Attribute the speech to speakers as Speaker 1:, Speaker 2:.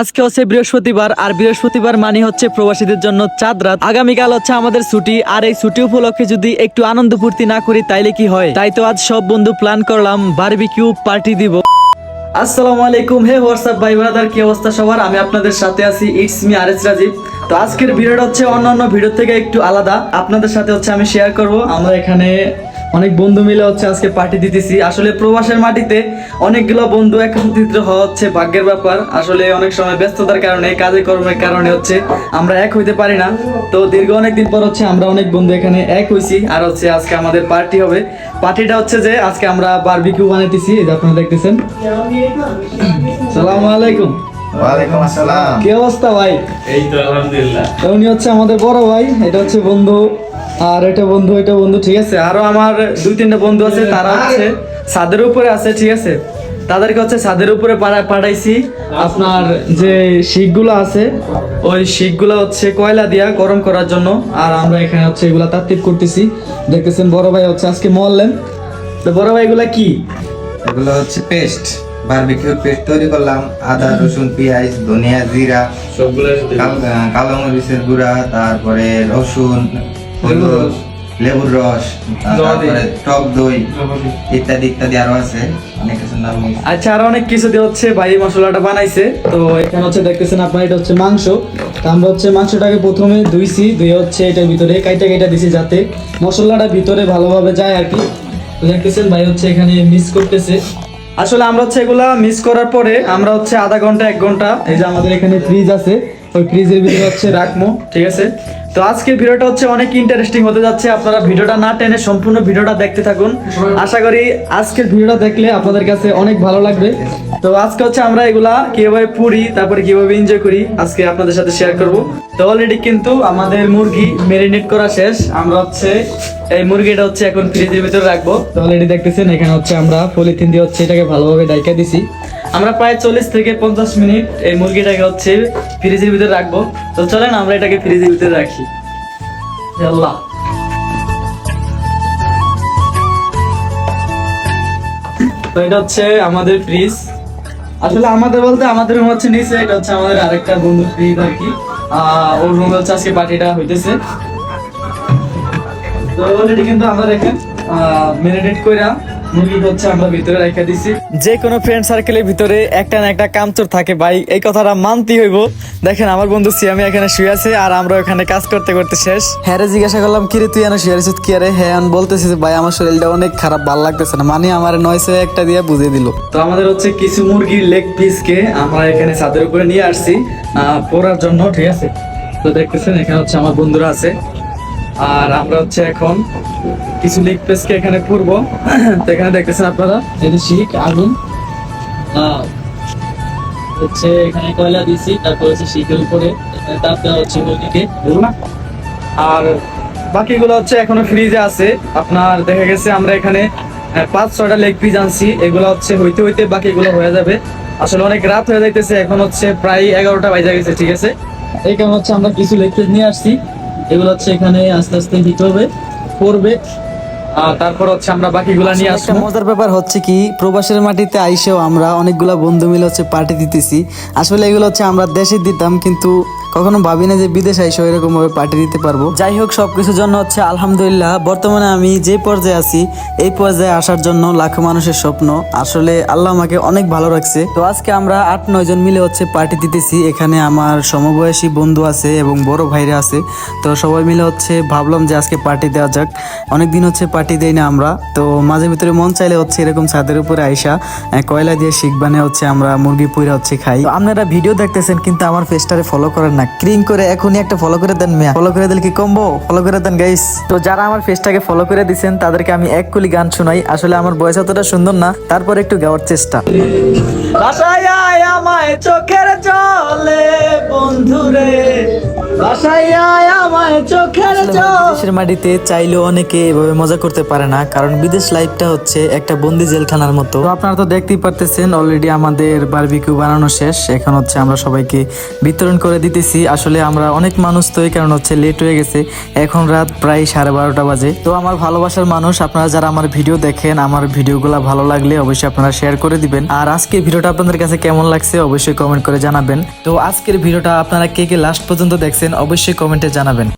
Speaker 1: আজকে হচ্ছে বৃহস্পতিবার, আর বৃহস্পতিবার মানে হচ্ছে প্রবাসীদের জন্য চাঁদ রাত। আগামীকাল হচ্ছে আমাদের ছুটি, আর এই ছুটি উপলক্ষে যদি একটু আনন্দ ফুর্তি না করি, তাইলে কি হয়? তাই তো আজ সব বন্ধু প্ল্যান করলাম বারবিকিউ পার্টি দিব। আসসালামু আলাইকুম। হে, হোয়াটসঅ্যাপ ভাই, ব্রাদার, কি অবস্থা সবার? আমি আপনাদের সাথে আছি it's me R S Rajib. তো আজকের ভিডিওটা হচ্ছে অন্যান্য ভিডিও থেকে একটু আলাদা। আপনাদের সাথে হচ্ছে আমি শেয়ার করব। আমরা এখানে অনেক বন্ধু মিলে হচ্ছে আজকে পার্টি দিতেছি। আসলে প্রবাসের মাটিতে অনেকগুলো বন্ধু একত্রিত হওয়া হচ্ছে ভাগ্যের ব্যাপার। আসলে অনেক সময় ব্যস্ততার কারণে কাজে কর্মের কারণে হচ্ছে আমরা এক হইতে পারি না। তো দীর্ঘ অনেক দিন পর হচ্ছে আমরা অনেক বন্ধু এখানে এক হইছি আর হচ্ছে আজকে আমাদের পার্টি হবে। পার্টিটা হচ্ছে যে আজকে আমরা বারবিকিউ বানাইতেছি এই যে আপনারা দেখতেছেন। সালামু আলাইকুম।
Speaker 2: ওয়ালাইকুম আসসালাম।
Speaker 1: কি অবস্থা ভাই?
Speaker 3: এই তো আলহামদুলিল্লাহ।
Speaker 1: তো উনি হচ্ছে আমাদের বড় ভাই এটা হচ্ছে বন্ধু আর এটা বন্ধু এটা বন্ধু ঠিক আছে? আরও আমার দুই তিনটা বন্ধু আছে তারা হচ্ছে ছাদের উপরে আছে ঠিক আছে? তাদেরকে হচ্ছে ছাদের উপরে পাঠাইছি। আপনার যে শিখগুলো আছে ওই শিখগুলো হচ্ছে কয়লা দিয়া গরম করার জন্য। আর আমরা এখানে হচ্ছে এগুলা তাত্তিপ করতেছি। দেখতেছেন বড় ভাই হচ্ছে আজকে মরলেন। তো বড় ভাই এগুলা কি?
Speaker 2: এগুলো হচ্ছে পেস্ট বারবিকিউর পেস্ট তৈরি করলাম। আদা রসুন পেঁয়াজ ধনিয়া জিরা
Speaker 3: সবগুলো
Speaker 2: কালো মরিচের গুঁড়া তারপরে রসুন হলুদ লেবুর রস। তারপরে টক দই ইত্যাদি ইত্যাদি আরও আছে অনেক কিছুর নাম
Speaker 1: আচ্ছা আর অনেক কিছু দিয়ে হচ্ছে ভাই মশলাটা বানাইছে। তো এখানে হচ্ছে দেখতেছেন আপনার এটা হচ্ছে মাংস। তো আমরা হচ্ছে মাংসটাকে প্রথমে ধুইছি ধুয়ে হচ্ছে এটার ভিতরে কাইটা কাইটা দিছি যাতে মশলাটা ভিতরে ভালোভাবে যায় আর কি। দেখতেছেন ভাই হচ্ছে এখানে মিক্স করতেছে। আসলে আমরা হচ্ছে এগুলা মিক্স করার পরে আমরা হচ্ছে আধা ঘণ্টা এক ঘণ্টা এই যে আমাদের এখানে ফ্রিজ আছে ওই ফ্রিজের ভিতরে হচ্ছে রাখব, ঠিক আছে? তো আজকের ভিডিওটা হচ্ছে অনেক ইন্টারেস্টিং হতে যাচ্ছে। আপনারা ভিডিওটা না টেনে সম্পূর্ণ ভিডিওটা দেখতে থাকুন। আশা করি আজকের ভিডিওটা দেখলে আপনাদের কাছে অনেক ভালো লাগবে। তো আজকে হচ্ছে আমরা এগুলা কীভাবে পুরি, তারপরে কীভাবে এনজয় করি, আজকে আপনাদের সাথে শেয়ার করব। তো অলরেডি কিন্তু আমাদের মুরগি মেরিনেট করা শেষ। আমরা হচ্ছে এই মুরগিটা হচ্ছে এখন ফ্রিজের ভিতরে রাখব। তো অলরেডি দেখতেছেন, এখানে হচ্ছে আমরা পলিথিন দিয়ে হচ্ছে এটাকে ভালোভাবে ডাইকা দিছি। আমরা প্রায় চল্লিশ থেকে পঞ্চাশ মিনিট এই মুরগিটাকে হচ্ছে ফ্রিজের ভিতরে রাখব। তো চলেন আমরা এটাকে ফ্রিজের ভিতরে রাখি। আল্লাহ তো এটা হচ্ছে আমাদের ফ্রিজ। আসলে আমাদের বলতে আমাদের রুম হচ্ছে নিচে, এটা হচ্ছে আমাদের আরেকটা বন্ধু ফ্রিজ আর কি। ওর রুমে হচ্ছে আজকে পার্টিটা হইতেছে। তো অলরেডি কিন্তু আমরা দেখেন মেরিনেট কইরা মুরগি হচ্ছে আমরা ভিতরে রেখে দিছি। যে কোনো ফ্রেন্ড সার্কেলের ভিতরে একটা না একটা কামচোর থাকে ভাই এই কথাটা মানতেই হইব। দেখেন আমার বন্ধু সিয়ামি এখানে শুয়ে আছে আর আমরা ওখানে কাজ করতে করতে শেষ। হ্যাঁ রে জিজ্ঞাসা করলাম কি রে তুই এনে শুয়ে আছিস? কি আরে হ্যাঁ আমি বলতেছি যে ভাই আমার শরীরটা অনেক খারাপ ভালো লাগতেছে না। মানে আমার নয়সে একটা দিয়ে বুঝিয়ে দিল। তো আমাদের হচ্ছে কিছু মুরগির লেগ পিসকে আমরা এখানে ছাদের উপরে নিয়ে আসছি পোড়ার জন্য ঠিক আছে? তো দেখতেছেন এখানে হচ্ছে আমার বন্ধুরা আছে। আর আমরা হচ্ছে এখন কিছু লেগ পিসকে এখানে পুরবো তো এখানে দেখতেছেন আপনারা যে শিখ, আগুন। হচ্ছে এখানে কয়লা দিছি তারপর হচ্ছে শিখের উপরে। তাপ দেওয়া হচ্ছে মুরগিকে আর বাকিগুলো হচ্ছে এখনও ফ্রিজে আছে। আপনার দেখা গেছে আমরা এখানে পাঁচ, ছয়টা লেগ পিস আনছি। এগুলো হচ্ছে হইতে হইতে বাকিগুলো হয়ে যাবে। আসলে অনেক রাত হয়ে যাইতেছে, এখন হচ্ছে প্রায় এগারোটা বাজে গেছে, ঠিক আছে? এই কারণে হচ্ছে আমরা কিছু লেগ পিস নিয়ে আসছি। এগুলো হচ্ছে এখানে আস্তে আস্তে হিট হবে করবে আর তারপর হচ্ছে আমরা বাকিগুলা নিয়ে আসব।
Speaker 4: মজার ব্যাপার হচ্ছে কি প্রবাসের মাটিতে আইসেও আমরা অনেকগুলা বন্ধু মিলে হচ্ছে পার্টি দিতেছি। আসলে এগুলো হচ্ছে আমরা দেশে দিতাম কিন্তু কখনো ভাবি না যে বিদেশ আইসেও এরকম ভাবে পার্টি দিতে পারব। যাই হোক সবকিছুর জন্য হচ্ছে আলহামদুলিল্লাহ, বর্তমানে আমি যে পর্যায়ে আছি, এই পর্যায়ে আসার জন্য লাখো মানুষের স্বপ্ন। আসলে আল্লাহ আমাকে অনেক ভালো রাখছে। তো আজকে আমরা আট, নয় জন মিলে হচ্ছে পার্টি দিতেছি। এখানে আমার সমবয়সী বন্ধু আছে এবং বড় ভাইরা আছে। তো সবাই মিলে হচ্ছে ভাবলাম যে আজকে পার্টি দেওয়া যাক। অনেকদিন হচ্ছে পার্টি দেই না আমরা। তো মাঝে ভিতরে মন চাইলে হচ্ছে এরকম ছাদের উপরে আইসা কয়লা দিয়ে শিখ বানিয়ে হচ্ছে আমরা মুরগি পুইরা হচ্ছে খাই। আপনারা ভিডিও দেখতেছেন, কিন্তু আমার ফেসটারে ফলো করেন না ক্রিং করে এখনই একটা ফলো করে দেন মিয়া। ফলো করে দিলে কি কমবো ফলো করে দেন গাইস তো যারা আমার ফেসটাকে ফলো করে দিছেন তাদেরকে আমি এক কুলি গান শোনাই। আসলে আমার বয়স অতটা সুন্দর না। তারপর একটু গাওয়ার চেষ্টা।
Speaker 1: বাসায় আয় আমায় চোখের জলে বন্ধুরে মাটিতে চাইলেও অনেকে এভাবে মজা করতে পারে না কারণ বিদেশ লাইফটা হচ্ছে একটা বন্দি জেলখানার মতো। আপনারা তো দেখতেই পারতেছেন অলরেডি আমাদের বারবিকিউ বানানো শেষ। এখন হচ্ছে আমরা সবাইকে বিতরণ করে দিতেছি। আসলে আমরা অনেক মানুষ তো এই কারণ হচ্ছে লেট হয়ে গেছে। এখন রাত প্রায় সাড়ে বারোটা বাজে। তো আমার ভালোবাসার মানুষ, আপনারা যারা আমার ভিডিও দেখেন, আমার ভিডিওগুলো ভালো লাগলে অবশ্যই আপনারা শেয়ার করে দিবেন। আর আজকের ভিডিওটা আপনাদের কাছে কেমন লাগছে অবশ্যই কমেন্ট করে জানাবেন। তো আজকের ভিডিওটা আপনারা কে কে লাস্ট পর্যন্ত দেখছেন, অবশ্যই কমেন্টে জানাবেন।